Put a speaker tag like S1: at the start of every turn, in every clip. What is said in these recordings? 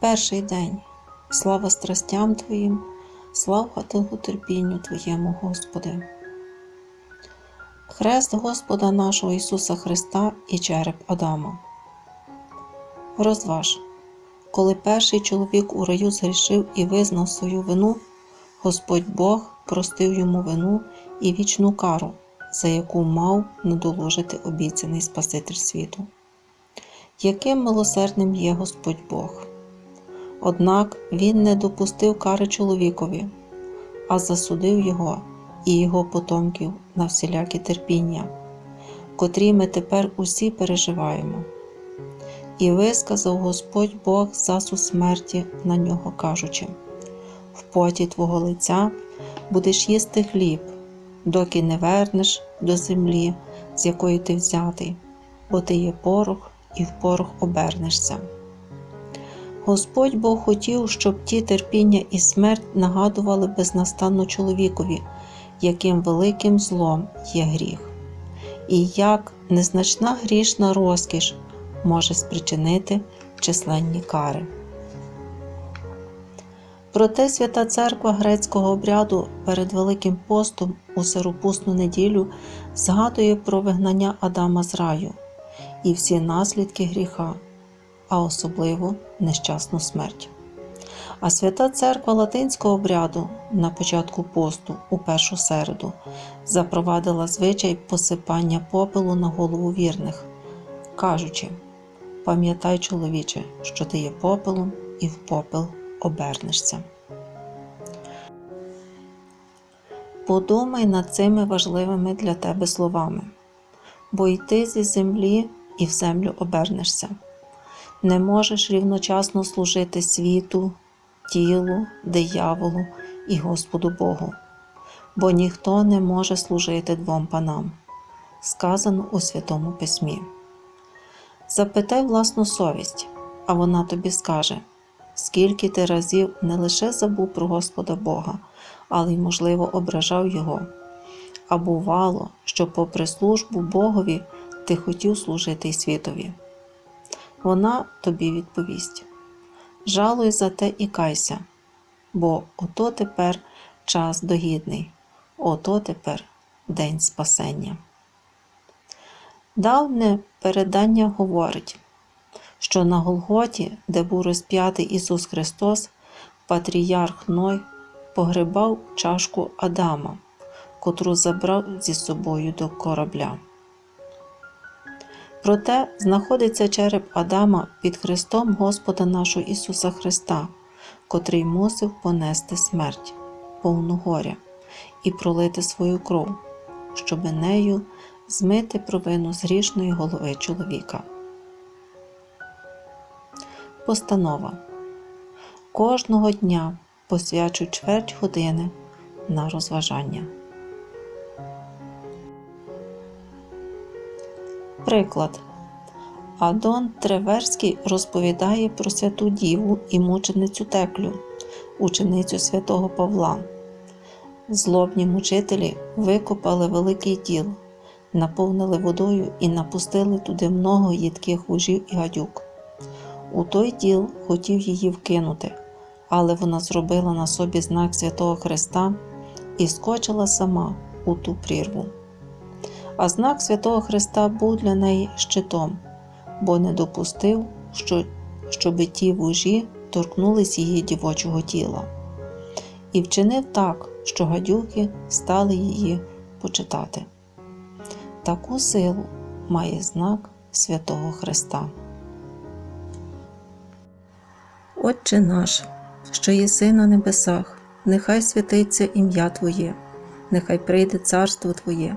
S1: Перший день. Слава страстям Твоїм, слава терпінню Твоєму, Господи. Хрест Господа нашого Ісуса Христа і череп Адама. Розваж. Коли перший чоловік у раю згрішив і визнав свою вину, Господь Бог простив йому вину і вічну кару, за яку мав надоложити обіцяний Спаситель світу. Яким милосердним є Господь Бог! Однак Він не допустив кари чоловікові, а засудив його і його потомків на всілякі терпіння, котрі ми тепер усі переживаємо. І висказав Господь Бог засу смерті на нього, кажучи: в поті твого лиця будеш їсти хліб, доки не вернеш до землі, з якої ти взятий, бо ти є порох, і в порох обернешся. Господь Бог хотів, щоб ті терпіння і смерть нагадували безнастанно чоловікові, яким великим злом є гріх, і як незначна грішна розкіш може спричинити численні кари. Проте свята церква грецького обряду перед Великим постом у сиропусну неділю згадує про вигнання Адама з раю і всі наслідки гріха, а особливо нещасну смерть. А свята церква латинського обряду на початку посту у першу середу запровадила звичай посипання попелу на голову вірних, кажучи: Пам'ятай, чоловіче, що ти є попелом і в попел обернешся. Подумай над цими важливими для тебе словами, бо й ти зі землі і в землю обернешся. Не можеш рівночасно служити світу, тілу, дияволу і Господу Богу, бо ніхто не може служити двом панам, сказано у Святому Письмі. Запитай власну совість, а вона тобі скаже, скільки ти разів не лише забув про Господа Бога, але й, можливо, ображав Його. А бувало, що, попри службу Богові, ти хотів служити й світові. Вона тобі відповість: Жалуй за те і кайся, бо ото тепер час догідний, ото тепер день спасення. Давне передання говорить, що на Голготі, де був розп'ятий Ісус Христос, патріарх Ной погребав чашку Адама, котру забрав зі собою до корабля. Проте знаходиться череп Адама під Христом Господа нашого Ісуса Христа, котрий мусив понести смерть, повну горя і пролити свою кров, щоби нею змити провину з грішної голови чоловіка. Постанова кожного дня посвячуй чверть години на розважання. Приклад. Адон Треверський розповідає про святу Діву і мученицю Теклю, ученицю святого Павла. Злобні мучителі викопали великий діл, наповнили водою і напустили туди много їдких вужів і гадюк. У той діл хотів її вкинути, але вона зробила на собі знак Святого Христа і скочила сама у ту прірву. А знак Святого Христа був для неї щитом, бо не допустив, що, щоби ті вужі торкнулись її дівочого тіла, і вчинив так, що гадюки стали її почитати. Таку силу має знак Святого Христа. Отче наш, що єси на небесах, нехай святиться ім'я Твоє, нехай прийде царство Твоє,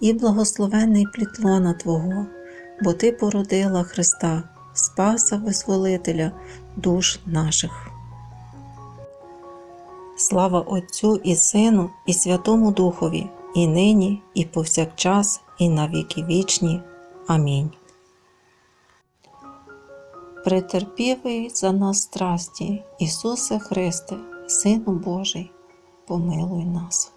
S1: і благословенний плітлона Твого, бо Ти породила Христа, Спаса Визволителя душ наших. Слава Отцю і Сину, і Святому Духові, і нині, і повсякчас, і на віки вічні. Амінь. Претерпівий за нас страсті, Ісусе Христе, Сину Божий, помилуй нас.